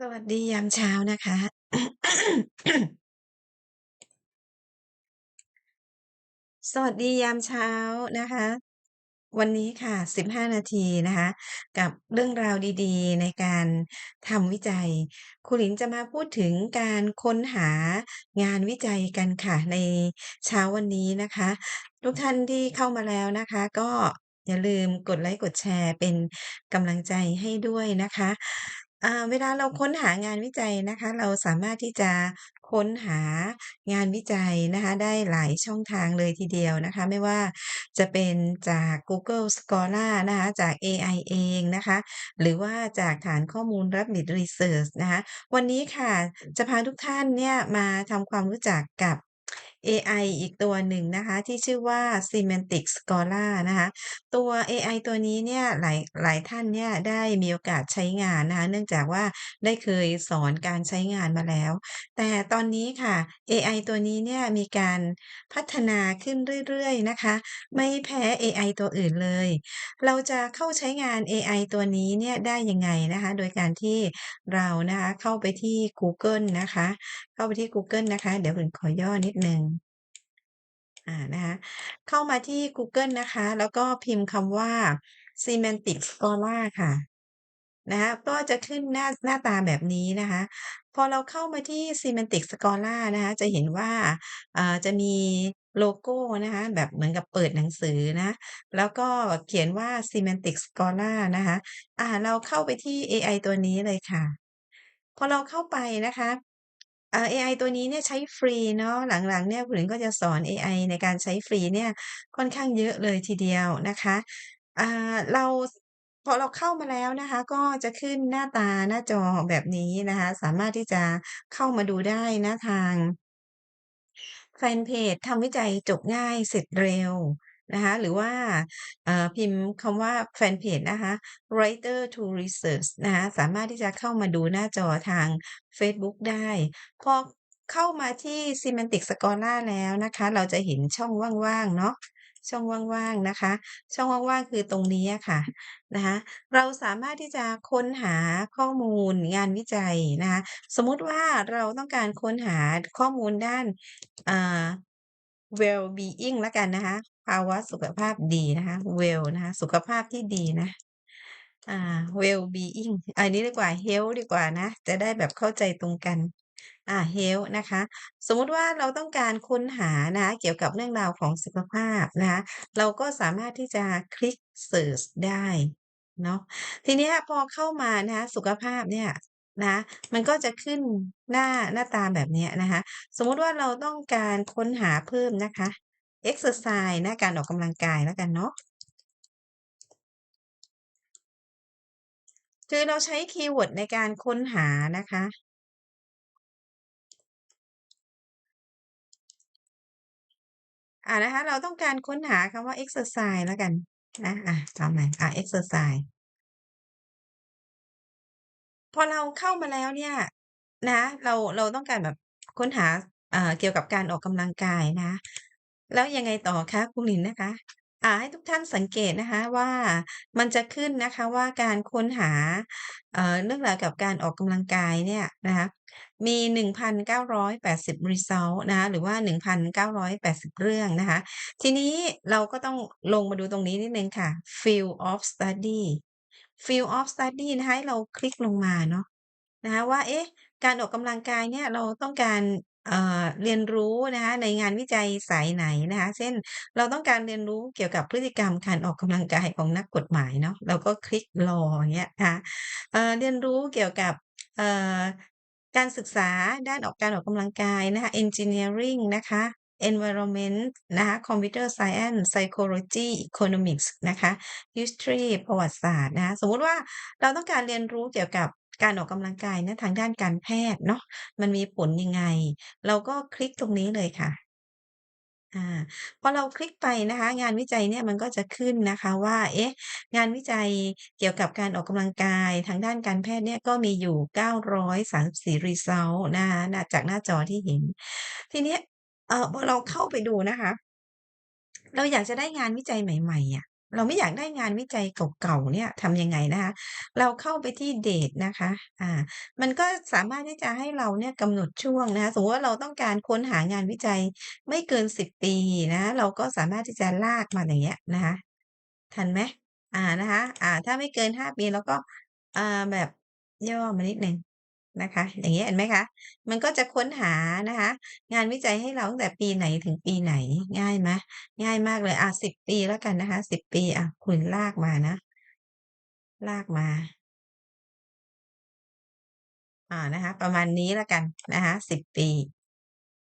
สวัสดียามเช้านะคะ สวัสดียามเช้านะคะ วันนี้ค่ะ 15 นาทีนะคะ กับเรื่องราวดีๆ ในการทำวิจัยครูหลินจะมาพูดถึงการค้นหางานวิจัยกันค่ะ ในเช้าวันนี้นะคะ ทุกท่านที่เข้ามาแล้วนะคะ ก็อย่าลืมกดไลก์กดแชร์เป็นกำลังใจให้ด้วยนะคะ อ่า เวลาเราค้นหางานวิจัยนะคะ เราสามารถที่จะค้นหางานวิจัยนะคะ ได้หลายช่องทางเลยทีเดียวนะคะ ไม่ว่าจะเป็นจาก Google Scholar นะคะ จากเอไอเองนะคะ หรือว่าจากฐานข้อมูล Rapid Research นะคะ วันนี้ค่ะ จะพาทุกท่านเนี่ยมาทำความรู้จักกับ เอไออีกตัวหนึ่งนะคะ ที่ชื่อว่า Semantic Scholar นะคะ ตัวเอไอตัวนี้เนี่ยหลายหลายท่านเนี่ยได้มีโอกาสใช้งานนะคะ เนื่องจากว่าได้เคยสอนการใช้งานมาแล้ว แต่ตอนนี้ค่ะเอไอตัวนี้เนี่ยมีการพัฒนาขึ้นเรื่อยๆนะคะ ไม่แพ้เอไอตัวอื่นเลย เราจะเข้าใช้งานเอไอตัวนี้เนี่ยได้ยังไงนะคะ โดยการที่เรานะคะเข้าไปที่กูเกิลนะคะ เข้าไปที่กูเกิลนะคะ เดี๋ยวขอย่อนิดหนึ่ง อ่า นะคะ เข้ามาที่กูเกิลนะคะ แล้วก็พิมพ์คำว่า Semantic Scholar ค่ะ นะคะ ก็จะขึ้นหน้า หน้าตาแบบนี้นะคะ พอเราเข้ามาที่ Semantic Scholar นะคะ จะเห็นว่าอ่าจะมีโลโก้นะคะ แบบเหมือนกับเปิดหนังสือนะ แล้วก็เขียนว่า Semantic Scholar นะคะ อ่า เราเข้าไปที่เอไอตัวนี้เลยค่ะ พอเราเข้าไปนะคะ เอไอตัวนี้เนี่ยใช้ฟรีเนาะ หลัง ๆ เนี่ย คุณหญิงก็จะสอนเอไอในการใช้ฟรีเนี่ยค่อนข้างเยอะเลยทีเดียวนะคะ อ่า เรา พอเราเข้ามาแล้วนะคะ ก็จะขึ้นหน้าตาหน้าจอแบบนี้นะคะ สามารถที่จะเข้ามาดูได้นะ ทาง แฟนเพจ ทำวิจัยจบง่ายเสร็จเร็ว นะคะหรือว่าพิมพ์คำว่าแฟนเพจนะคะ Writer to Research นะคะสามารถที่จะเข้ามาดูหน้าจอทางเฟซบุ๊กได้ พอเข้ามาที่ Semantic Scholar แล้วนะคะ เราจะเห็นช่องว่างๆ เนาะช่องว่างๆนะคะ ช่องว่างๆ คือตรงนี้ค่ะนะคะเราสามารถที่จะค้นหาข้อมูลงานวิจัยนะคะสมมุติว่าเราต้องการค้นหาข้อมูลด้าน well-being แล้วกันนะคะ ภาวะสุขภาพดีนะคะ well นะคะ สุขภาพที่ดีนะ อ่า well-being อันนี้ดีกว่า health ดีกว่านะ จะได้แบบเข้าใจตรงกัน อ่า health นะคะ สมมุติว่าเราต้องการค้นหานะ เกี่ยวกับเรื่องราวของสุขภาพนะคะ เราก็สามารถที่จะคลิกเซิร์ชได้เนาะ ทีเนี้ยพอเข้ามานะคะ สุขภาพเนี่ยนะคะมันก็จะขึ้นหน้าหน้าตาแบบเนี้ยนะคะ สมมุติว่าเราต้องการค้นหาเพิ่มนะคะ เอ็กเซอร์ไซส์นะการออกกำลังกายแล้วกันเนาะคือเราใช้คีย์เวิร์ดในการค้นหานะคะ อ่านะคะ เราต้องการค้นหาคำว่าเอ็กเซอร์ไซส์แล้วกันนะอ่าเอาใหมอ่าเอ็กเซอร์ไซส์พอเราเข้ามาแล้วเนี่ยนะ เราเราต้องการแบบค้นหาอ่าเกี่ยวกับการออกกำลังกายนะ แล้วยังไงต่อคะครูหลินนะคะ อ่า ให้ทุกท่านสังเกตนะคะว่า มันจะขึ้นนะคะว่า การค้นหา เอ่อ เรื่องราวเกี่ยวกับการออกกำลังกายเนี่ยนะคะ มี 1,980 Result นะคะ หรือว่า 1,980 เรื่องนะคะ ทีนี้เราก็ต้องลงมาดูตรงนี้นิดหนึ่งค่ะ Field of Study Field of Study นะคะ ให้เราคลิกลงมาเนาะ นะคะว่า เอ๊ะ การออกกำลังกายเนี่ย เราต้องการ เเรียนรู้นะคะในงานวิจัยสายไหนนะคะเช่นเราต้องการเรียนรู้เกี่ยวกับพฤติกรรมการออกกำลังกายของนักกฎหมายเนาะเราก็คลิกรออย่างเงี้ยคะเอ่อเรียนรู้เกี่ยวกับการศึกษาด้านออกการออกกำลังกายนะคะ Engineering นะคะ Environment นะคะ Computer Science Psychology Economics นะคะ History ประวัติศาสตร์นะคะสมมุติว่าเราต้องการเรียนรู้เกี่ยวกับ การออกกำลังกายนะทางด้านการแพทย์เนาะ มันมีผลยังไง เราก็คลิกตรงนี้เลยค่ะอ่าพอเราคลิกไปนะคะ งานวิจัยเนี่ยมันก็จะขึ้นนะคะว่า เอ๊ะ งานวิจัยเกี่ยวกับการออกกำลังกายทางด้านการแพทย์เนี่ยก็มีอยู่ 934 Result นะคะ น่ะจากหน้าจอที่เห็น ทีเนี้ย เอ่อ พอเราเข้าไปดูนะคะ เราอยากจะได้งานวิจัยใหม่ ๆ อะ เราไม่อยากได้งานวิจัยเก่าๆเนี่ยทำยังไงนะคะ เราเข้าไปที่ Date นะคะ อ่า มันก็สามารถที่จะให้เราเนี่ยกำหนดช่วงนะคะสมมติว่าเราต้องการค้นหางานวิจัยไม่เกิน10ปีนะ เราก็สามารถที่จะลากมาอย่างเงี้ยนะคะ ทันไหมอ่านะคะ อ่า ถ้าไม่เกิน5ปีเราก็อ่าแบบย่อมานิดหนึ่ง นะคะ อย่างเงี้ยเห็นไหมคะ มันก็จะค้นหานะคะ งานวิจัยให้เราตั้งแต่ปีไหนถึงปีไหนง่ายไหมง่ายมากเลยอ่า10ปีแล้วกันนะคะ10ปีอ่าคุณลากมานะ ลากมา อ่านะคะ ประมาณนี้แล้วกันนะคะ10ปี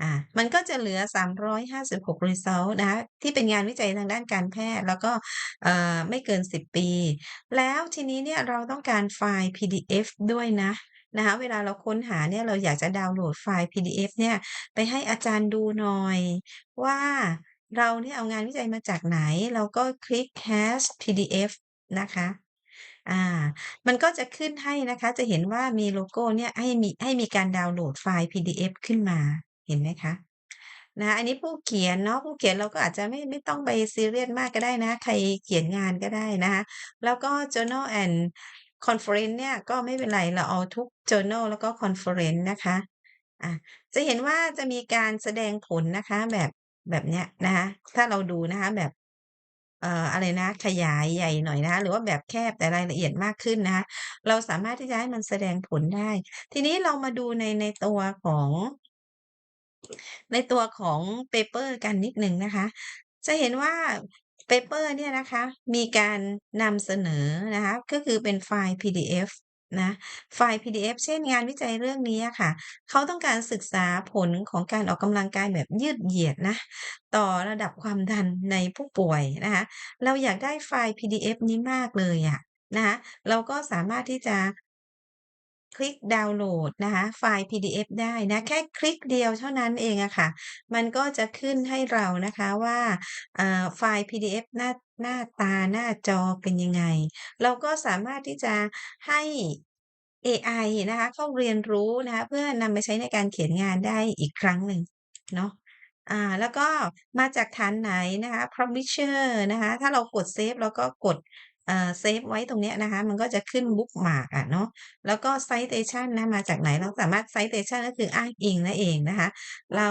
อ่ามันก็จะเหลือ 356 Result นะคะที่เป็นงานวิจัยทางด้านการแพทย์ แล้วก็เอ่อไม่เกิน 10 ปี แล้วทีนี้เนี่ยเราต้องการไฟล์ PDF ด้วยนะ นะคะเวลาเราค้นหาเนี่ยเราอยากจะดาวน์โหลดไฟล์ PDF เนี่ยไปให้อาจารย์ดูหน่อย ว่าเราเนี่ยเอางานวิจัยมาจากไหน เราก็คลิก Has PDF นะคะอ่ามันก็จะขึ้นให้นะคะ จะเห็นว่ามีโลโก้เนี่ยให้มีให้มีการดาวน์โหลดไฟล์ PDF ขึ้นมาเห็นไหมคะนะอันนี้ผู้เขียนเนาะผู้เขียนเราก็อาจจะไม่ไม่ต้องไปซีเรียสมากก็ได้นะ ใครเขียนงานก็ได้นะคะแล้วก็ Journal and Conference เนี่ยก็ไม่เป็นไรเราเอาทุก Journal แล้วก็ Conference นะคะอาจะเห็นว่าจะมีการแสดงผลนะคะแบบแบบเนี้ยนะคะถ้าเราดูนะคะแบบเอ่ออะไรนะขยายใหญ่หน่อยนะคะหรือว่าแบบแคบแต่รายละเอียดมากขึ้นนะคะเราสามารถที่จะให้มันแสดงผลได้ ทีนี้เรามาดูในในตัวของ ในตัวของเปเปอร์กันนิดหนึ่งนะคะ จะเห็นว่า เปเปอร์เนี่ยนะคะ มีการนำเสนอนะคะ ก็คือเป็นไฟล์ PDF นะไฟล์ PDF เช่นงานวิจัยเรื่องนี้ค่ะ เขาต้องการศึกษาผลของการออกกำลังกายแบบยืดเหยียดนะ ต่อระดับความดันในผู้ป่วยนะคะ เราอยากได้ไฟล์ PDF นี้มากเลยอะนะคะ เราก็สามารถที่จะ คลิกดาวน์โหลดนะคะไฟล์ PDF ได้นะแค่คลิกเดียวเท่านั้นเองอะค่ะ มันก็จะขึ้นให้เรานะคะว่าไฟล์ PDF หน้าหน้าตาหน้าจอเป็นยังไง เราก็สามารถที่จะให้เอไอนะคะเข้าเรียนรู้นะคะเพื่อนำไปใช้ในการเขียนงานได้อีกครั้งหนึ่งเนาะอ่าแล้วก็มาจากฐานไหนนะคะ Publisher นะคะ ถ้าเรากดเซฟเราก็กด เซฟไว้ตรงนี้นะคะ มันก็จะขึ้น bookmark อะเนาะแล้วก็ citation นะมาจากไหนเราสามารถ citation ก็คืออ้างอิงนั่นเองนะคะ เรา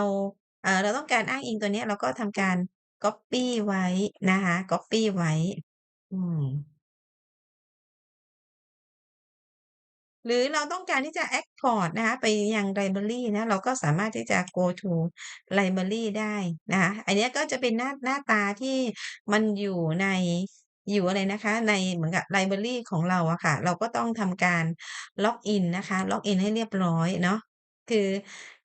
เราต้องการอ้างอิงตัวนี้เราก็ทำการก๊อบปี้ไว้นะคะก๊อบปี้ไว้ อืมหรือเราต้องการที่จะ export นะคะไปยังไลบรารีนะเราก็สามารถที่จะ go to ไลบรารีได้นะคะอันนี้ก็จะเป็นหน้าหน้าตาที่มันอยู่ใน อยู่อะไรนะคะ ในเหมือนกับไลบรารีของเราอะค่ะ เราก็ต้องทำการล็อกอินนะคะ ล็อกอินให้เรียบร้อยเนาะ คือ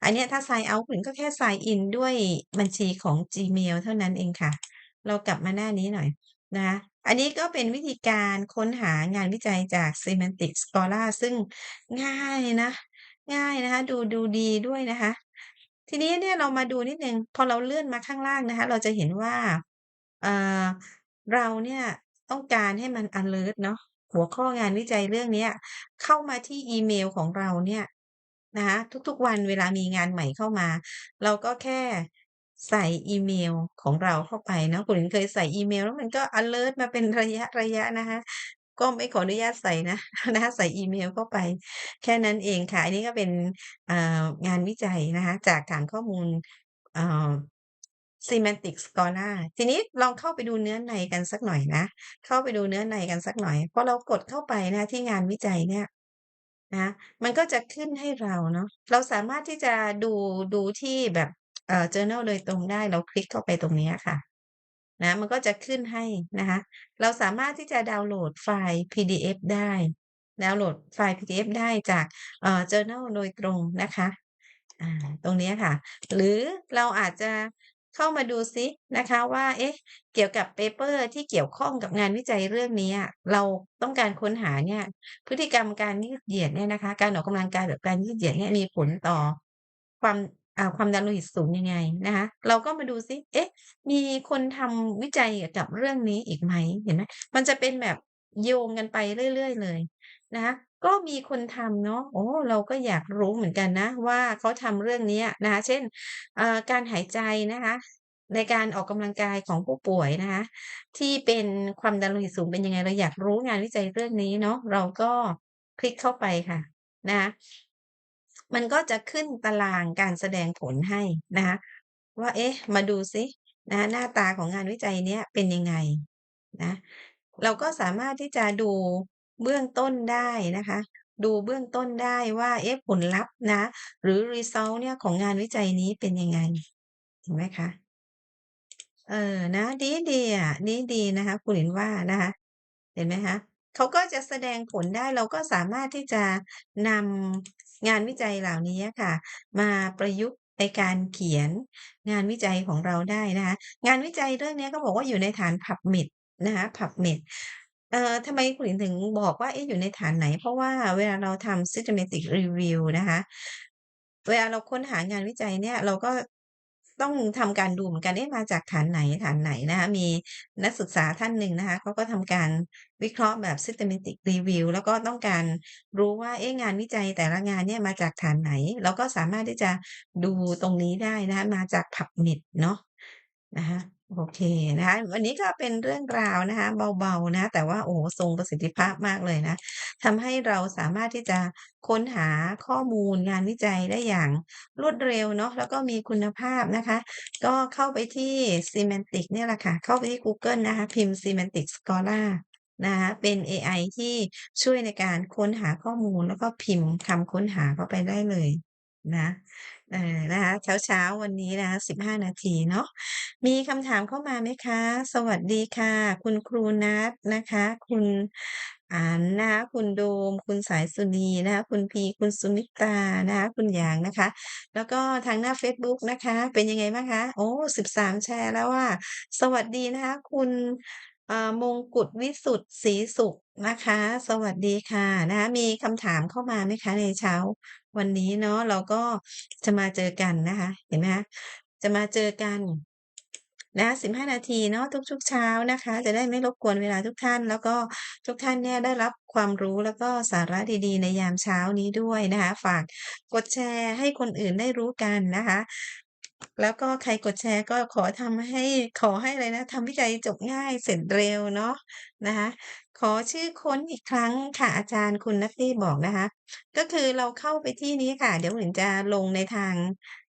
อันเนี้ยถ้า sign out คุณก็แค่ sign in ด้วยบัญชีของ Gmail เท่านั้นเองค่ะ เรากลับมาหน้านี้หน่อยนะคะ อันนี้ก็เป็นวิธีการค้นหางานวิจัยจาก Semantic Scholar ซึ่งง่ายนะ ง่ายนะคะ ดู ดูดีด้วยนะคะ ทีนี้เนี่ยเรามาดูนิดหนึ่ง พอเราเลื่อนมาข้างล่างนะคะ เราจะเห็นว่า เอ่อ เราเนี่ย ต้องการให้มันอะเลิร์ตเนาะ หัวข้องานวิจัยเรื่องเนี้ย เข้ามาที่อีเมลของเราเนี่ยนะคะ ทุก ๆ วันเวลามีงานใหม่เข้ามา เราก็แค่ใส่อีเมลของเราเข้าไปเนาะ คุณหญิงเคยใส่อีเมลแล้วมันก็อะเลิร์ตมาเป็นระยะ ๆ นะคะ ก็ไม่ขออนุญาตใส่นะ นะคะ ใส่อีเมลเข้าไป แค่นั้นเองค่ะ อันนี้ก็เป็นอ่างานวิจัยนะคะ จากฐานข้อมูล เอ่อ Semantic Scholar ทีนี้ลองเข้าไปดูเนื้อในกันสักหน่อยนะ เข้าไปดูเนื้อในกันสักหน่อยพอเรากดเข้าไปนะที่งานวิจัยเนี่ยนะมันก็จะขึ้นให้เราเนาะเราสามารถที่จะดูดูที่แบบเอ่อ journal โดยตรงได้เราคลิกเข้าไปตรงนี้ค่ะนะมันก็จะขึ้นให้นะคะเราสามารถที่จะดาวน์โหลดไฟล์ PDF ได้ดาวน์โหลดไฟล์ PDF ได้จากเอ่อ journal โดยตรงนะคะอาตรงนี้ค่ะ หรือเราอาจจะ เข้ามาดูซินะคะว่าเอ๊ะเกี่ยวกับเปเปอร์ที่เกี่ยวข้องกับงานวิจัยเรื่องนี้ เราต้องการค้นหาเนี่ยพฤติกรรมการยืดเหยียดเนี่ยนะคะ การออกกำลังกายแบบการยืดเหยียดเนี่ยมีผลต่อความอ่าความดันโลหิตสูงยังไงนะคะเราก็มาดูซิเอ๊ะ มีคนทำวิจัยเกี่ยวกับเรื่องนี้อีกไหมเห็นไหมมันจะเป็นแบบ โยงกันไปเรื่อย ๆ เลยนะคะก็มีคนทำเนาะโอ้เราก็อยากรู้เหมือนกันนะ ว่าเขาทำเรื่องนี้นะคะ เช่นการหายใจนะคะ ในการออกกำลังกายของผู้ป่วยนะคะ ที่เป็นความดันโลหิตสูงเป็นยังไงเราอยากรู้งานวิจัยเรื่องนี้เนาะเราก็คลิกเข้าไปค่ะนะคะมันก็จะขึ้นตารางการแสดงผลให้นะคะว่าเอ๊ะ มาดูซินะะหน้าตาของงานวิจัยเนี้ยเป็นยังไงนะ เราก็สามารถที่จะดูเบื้องต้นได้นะคะ ดูเบื้องต้นได้ว่าเอ๊ะผลลัพธ์นะ หรือ Result เนี่ยของงานวิจัยนี้เป็นยังไงเห็นไหมคะ?เออนะดีๆอะดีๆนะคะคุณเหญิงว่านะคะ เห็นไหมคะ?เขาก็จะแสดงผลได้เราก็สามารถที่จะนำงานวิจัยเหล่านี้ค่ะ มาประยุกต์ในการเขียนงานวิจัยของเราได้นะคะ งานวิจัยเรื่องนี้เขาบอกว่าอยู่ในฐาน PubMed นะคะ PubMed เอ่อทำไมคุณหญิงถึงบอกว่าเอ๊ะอยู่ในฐานไหน เพราะว่าเวลาเราทำ Systematic Review นะคะ เวลาเราค้นหางานวิจัยเนี่ย เราก็ต้องทำการดูเหมือนกันเอ๊ะมาจากฐานไหนฐานไหนนะคะมีนักศึกษาท่านหนึ่งนะคะเขาก็ทำการวิเคราะห์แบบ Systematic Review แล้วก็ต้องการรู้ว่าเอ๊ะงานวิจัยแต่ละงานเนี่ยมาจากฐานไหน เราก็สามารถที่จะดูตรงนี้ได้นะคะมาจาก PubMed เนาะนะคะ โอเคนะคะ วันนี้ก็เป็นเรื่องราวนะคะ เบาๆนะ แต่ว่าโอ้ทรงประสิทธิภาพมากเลยนะทำให้เราสามารถที่จะค้นหาข้อมูลงานวิจัยได้อย่างรวดเร็วเนาะแล้วก็มีคุณภาพนะคะ ก็เข้าไปที่ Semantic เนี่ยแหละค่ะ เข้าไปที่กูเกิลนะคะ พิมพ์ Semantic Scholar นะคะเป็นเอไอที่ช่วยในการค้นหาข้อมูลแล้วก็พิมพ์คำค้นหาเข้าไปได้เลยนะ ออนะคะเช้าๆวันนี้นะคะ15นาทีเนาะมีคำถามเข้ามาไหมคะ?สวัสดีค่ะ คุณครูนัทนะคะ คุณอั๋นนะคะคุณโดม คุณสายสุนีนะคะคุณพีคุณสุมิตานะคะคุณหยางนะคะ แล้วก็ทางหน้าเฟซบุ๊กนะคะ เป็นยังไงบ้างคะ?โอ้13แชร์แล้วอะสวัสดีนะคะ คุณมงกุฎวิสุทธิ์ศรีสุข นะคะ สวัสดีค่ะนะคะ มีคำถามเข้ามาไหมคะในเช้าวันนี้เนาะ?เราก็จะมาเจอกันนะคะ เห็นไหมคะ?จะมาเจอกันนะ15 นาทีเนาะทุกๆเช้านะคะ จะได้ไม่รบกวนเวลาทุกท่าน แล้วก็ทุกท่านเนี่ยได้รับความรู้แล้วก็สาระดีๆ ในยามเช้านี้ด้วยนะคะ ฝากกดแชร์ให้คนอื่นได้รู้กันนะคะ แล้วก็ใครกดแชร์ก็ขอทำให้ขอให้อะไรนะทำวิจัยจบง่ายเสร็จเร็วเนาะนะคะ ขอชื่อค้นอีกครั้งค่ะอาจารย์ คุณนัตตี้บอกนะคะ ก็คือเราเข้าไปที่นี้ค่ะ เดี๋ยวหญิงจะลงในทาง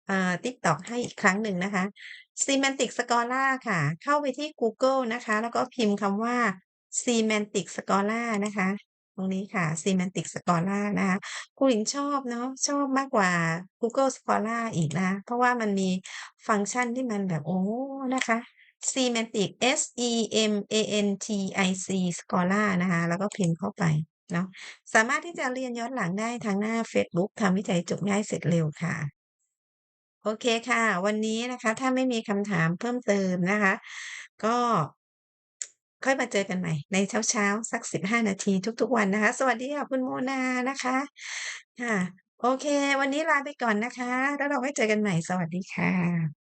อ่า TikTok ให้อีกครั้งหนึ่งนะคะ Semantic Scholar ค่ะ เข้าไปที่กูเกิลนะคะ แล้วก็พิมพ์คำว่า Semantic Scholar นะคะ ตรงนี้ค่ะ Semantic Scholar นะคะครูหญิงชอบเนาะชอบมากกว่า Google Scholar อีกนะคะเพราะว่ามันมีฟังก์ชันที่มันแบบโอ้นะคะ Semantic S-E-M-A-N-T-I-C Scholar นะคะ แล้วก็พิมพ์เข้าไปเนาะสามารถที่จะเรียนย้อนหลังได้ทางหน้าเฟซบุ๊กทำวิจัยจบง่ายเสร็จเร็วค่ะ โอเคค่ะ วันนี้นะคะ ถ้าไม่มีคำถามเพิ่มเติมนะคะ ก็ค่อยมาเจอกันใหม่ ในเช้าๆสัก15นาทีทุกๆวันนะคะ สวัสดีค่ะคุณโมนานะคะค่ะโอเค วันนี้ลาไปก่อนนะคะ แล้วเราไว้เจอกันใหม่ สวัสดีค่ะ